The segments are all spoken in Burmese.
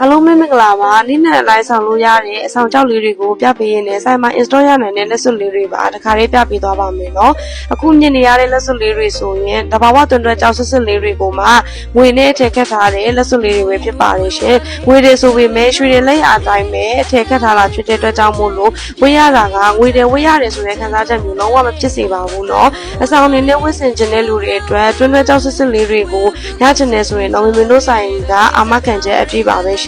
အားလုံးပဲမင်္ဂလာပါနိနဲ့လိုက်ဆောင်လို့ရတဲ့အဆောင်ကြောက်လေးတွေကိုပြပေးရင်းနဲ့ဆိုင်မှာ install ရနိုင်တဲ့လက်စွပ်လေးတွေပါတခါလေးပြပေးသွားပါမယ်နော်အခုမြင်နေရတဲ့လက်စွပ်လေးတွေဆိုရင်တဘာဝတွင်တွဲကြောက်စစ်စစ်လေးတွေကိုမှငွေနဲ့ထည့်ခတ်ထားတဲ့လက်စွပ်လေးတွေပဲဖြစ်ပါတယ်ရှင်ငွေတွေဆိုပေမဲ့ရွှေတွေလက်ရအတိုင်းပဲထည့်ခတ်ထားတာဖြစ်တဲ့အတွက်ကြောင့်မို့လို့ဝေးရတာကငွေတွေဝေးရတယ်ဆိုတဲ့ခံစားချက်မျိုးလုံးဝမဖြစ်စေပါဘူးနော်အဆောင်အနေနဲ့ဝတ်ဆင်ခြင်းတဲ့လူတွေအတွက်တွင်တွဲကြောက်စစ်စစ်လေးတွေကိုရချင်တယ်ဆိုရင်တော့မင်းတို့ဆိုင်ကအာမခံချက်အပြည့်ပါပဲရှင်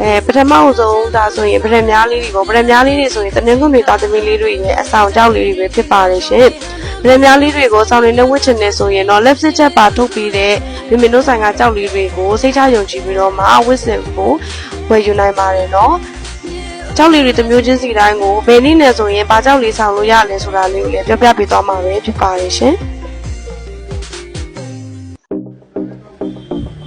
အဲပထမဆုံးဒါဆိုရင်ပထမများလေးတွေပေါ့ပထမများလေးတွေဆိုရင်တနင်္ဂနွေသားသမီးလေးတွေရဲ့အဆောင်ကြောက်လေးတွေပဲဖြစ်ပါတယ်ရှင်ပထမများလေးတွေကိုဆောင်နေနဲ့ဝတ်ချင်တယ်ဆိုရင်တော့ left sit ချက်ပါထုတ်ပြီးတဲ့မင်းတို့ဆိုင်ကကြောက်လေးတွေကိုစိတ်ချယုံကြည်ပြီးတော့မှဝတ်ဆင်ဖို့ဝယ်ယူနိုင်ပါတယ်နော်ကြောက်လီတွေတစ်မျိုးချင်းစီတိုင်းကိုဘယ်နည်းနဲ့ဆိုရင်ဘာကြောက်လီဆောင်လို့ရလဲဆိုတာလေးကိုလည်းပြောပြပေးသွားမှာပဲဖြစ်ပါတယ်ရှင်။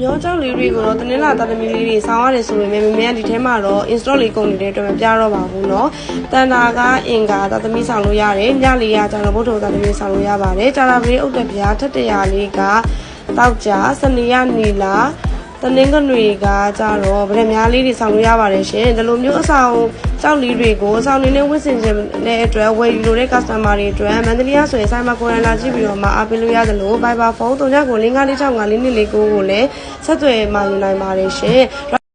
ရောကြောက်လီတွေကိုတော့တနင်္လာသားသမီးလေးတွေဆောင်းရတယ်ဆိုပေမဲ့မမေကဒီထဲမှာတော့ install လေးကုန်နေတဲ့အတွက်မပြတော့ပါဘူးเนาะ။တန်တာကအင်္ဂါသားသမီးဆောင်လို့ရတယ်။ညလေးကကျတော့ဘုဒ္ဓသားသမီးဆောင်လို့ရပါတယ်။ကြာလာပရိဥဒ္ဒဗျာထက်တရာလေးကတောက်ကြစနေရနီလာ တနင်္ဂနွေကကြတော့ဗရမ ्या လေးတွေဆောင်လို့ရပါတယ်ရှင်ဒီလိုမျိုးအဆောင်ကြောက်လီတွေကိုအဆောင်နေနဲ့ဝတ်ဆင်ခြင်းနဲ့အတွက်ဝယ်ယူလို့တဲ့ customer တွေအတွက်မန္တလေးကဆိုရင်ဆိုင်မှာကိုရန်လာကြည့်ပြီးတော့မှအားပေးလို့ရတယ်လို့ Viber ဖုန်းတုံးချက်ကို594654လေးကိုလည်းဆက်သွယ်မှယူနိုင်ပါတယ်ရှင်